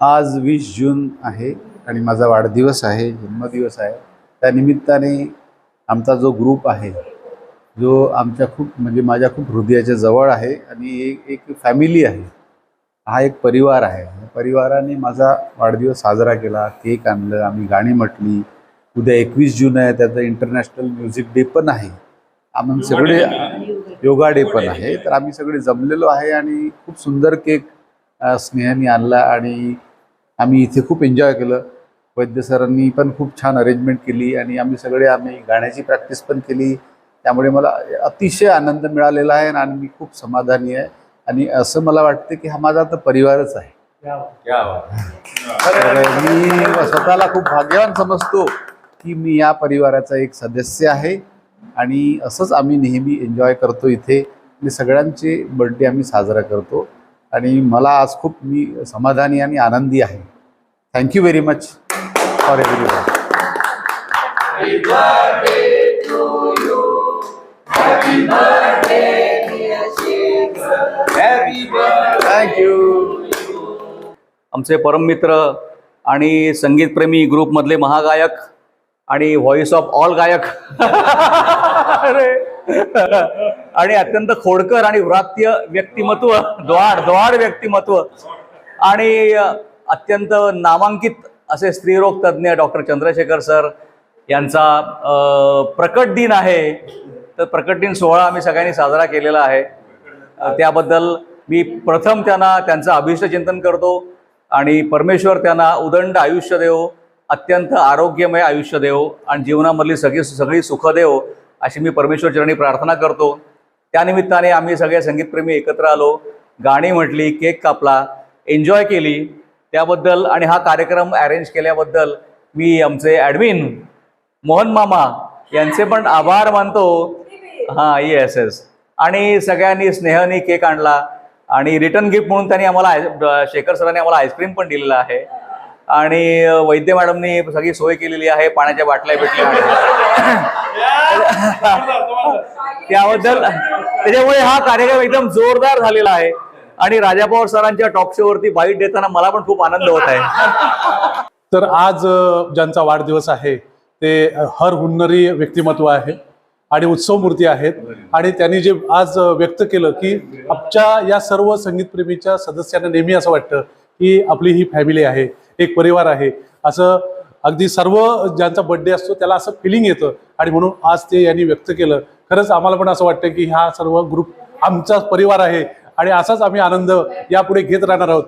आज वीस जून आहे आणि माझा वाढदिवस आहे जन्मदिवस आहे. त्या निमित्ताने आमचा जो ग्रुप आहे जो आमच्या खूप म्हणजे माझ्या खूप हृदयाच्या जवळ आहे आणि एक एक फॅमिली आहे. हा एक परिवार आहे. परिवाराने माझा वाढदिवस साजरा केला केक आणलं आम्ही गाणी म्हटली. उद्या एकवीस जून आहे त्याचं इंटरनॅशनल म्युझिक डे पण आहे. आम्ही सगळे योगा डे पण आहे. तर आम्ही सगळे जमलेलो आहे आणि खूप सुंदर केक स्नेहाने आणला आणि आम्ही इथे खूप एन्जॉय केलं. वैद्य सरांनी पण खूप छान अरेंजमेंट केली आणि आम्ही सगळे आम्ही गाण्याची प्रॅक्टिस पण केली. त्यामुळे मला अतिशय आनंद मिळालेला आहे आणि मी खूप समाधानी आहे. आणि असं मला वाटतं की हा माझा आता परिवारच आहे. मी स्वतःला खूप भाग्यवान समजतो की मी या परिवाराचा एक सदस्य आहे आणि असंच आम्ही नेहमी एन्जॉय करतो इथे. आणि सगळ्यांचे बर्थडे आम्ही साजरा करतो. आणि मला आज खूप मी समाधानी आणि आनंदी आहे. Thank you very much for every thank you आमचे परममित्र आणि संगीतप्रेमी ग्रुपमधले महागायक आणि व्हॉइस ऑफ ऑल गायक. अरे. आणि अत्यंत खोडकर आणि व्रात्य व्यक्तिमत्व द्वाड द्वाड व्यक्तिमत्व. आणि अत्यंत नामांकित असे स्त्रीरोग तज्ज्ञ डॉक्टर चंद्रशेखर सर यांचा प्रकट दिन आहे. तर प्रकट दिन सोहळा आम्ही सगळ्यांनी साजरा केलेला आहे. त्याबद्दल मी प्रथम त्यांना त्यांचं अभिष्ट चिंतन करतो. आणि परमेश्वर त्यांना उदंड आयुष्य देव अत्यंत आरोग्यमय आयुष्य देव आणि जीवनामधली सगळी सगळी सुख देव अशी मी परमेश्वर चरणी प्रार्थना करतो. त्यानिमित्ताने आम्ही सगळे संगीतप्रेमी एकत्र आलो. गाणी म्हटली केक कापला एन्जॉय केली. त्याबद्दल आणि हा कार्यक्रम अरेंज केल्याबद्दल मी आमचे ॲडमिन मोहन मामा यांचे पण आभार मानतो. हां येस येस आणि सगळ्यांनी स्नेहाने केक आणला. आणि रिटर्न गिफ्ट म्हणून त्यांनी आम्हाला आय- शेखर सरांनी आम्हाला आईस्क्रीम पण दिलेलं आहे. आणि वैद्य मॅडमनी सगळी सोय केलेली आहे पाण्याच्या बाटल्या भेटल्या त्याबद्दल त्याच्यामुळे हा कार्यक्रम एकदम जोरदार झालेला आहे. आणि राजा पवार सरांच्या टॉक शो वरती बाईट देताना मला पण खूप आनंद होत आहे. तर आज ज्यांचा वाढदिवस आहे ते हर हुन्नरी व्यक्तिमत्व आहे आणि उत्सव मूर्ती आहेत. आणि त्यांनी जे आज व्यक्त केलं की आमच्या या सर्व संगीतप्रेमीच्या सदस्यांना नेहमी असं वाटतं की आपली ही फॅमिली आहे. एक परिवार आहे. असं अगदी सर्व ज्यांचा बड्डे असतो त्याला असं फिलिंग येतं. आणि म्हणून आज ते यांनी व्यक्त केलं. खरंच आम्हाला पण असं वाटतं की हा सर्व ग्रुप आमचा परिवार आहे. आणि असाच आम्ही आनंद यापुढे घेत राहणार आहोत.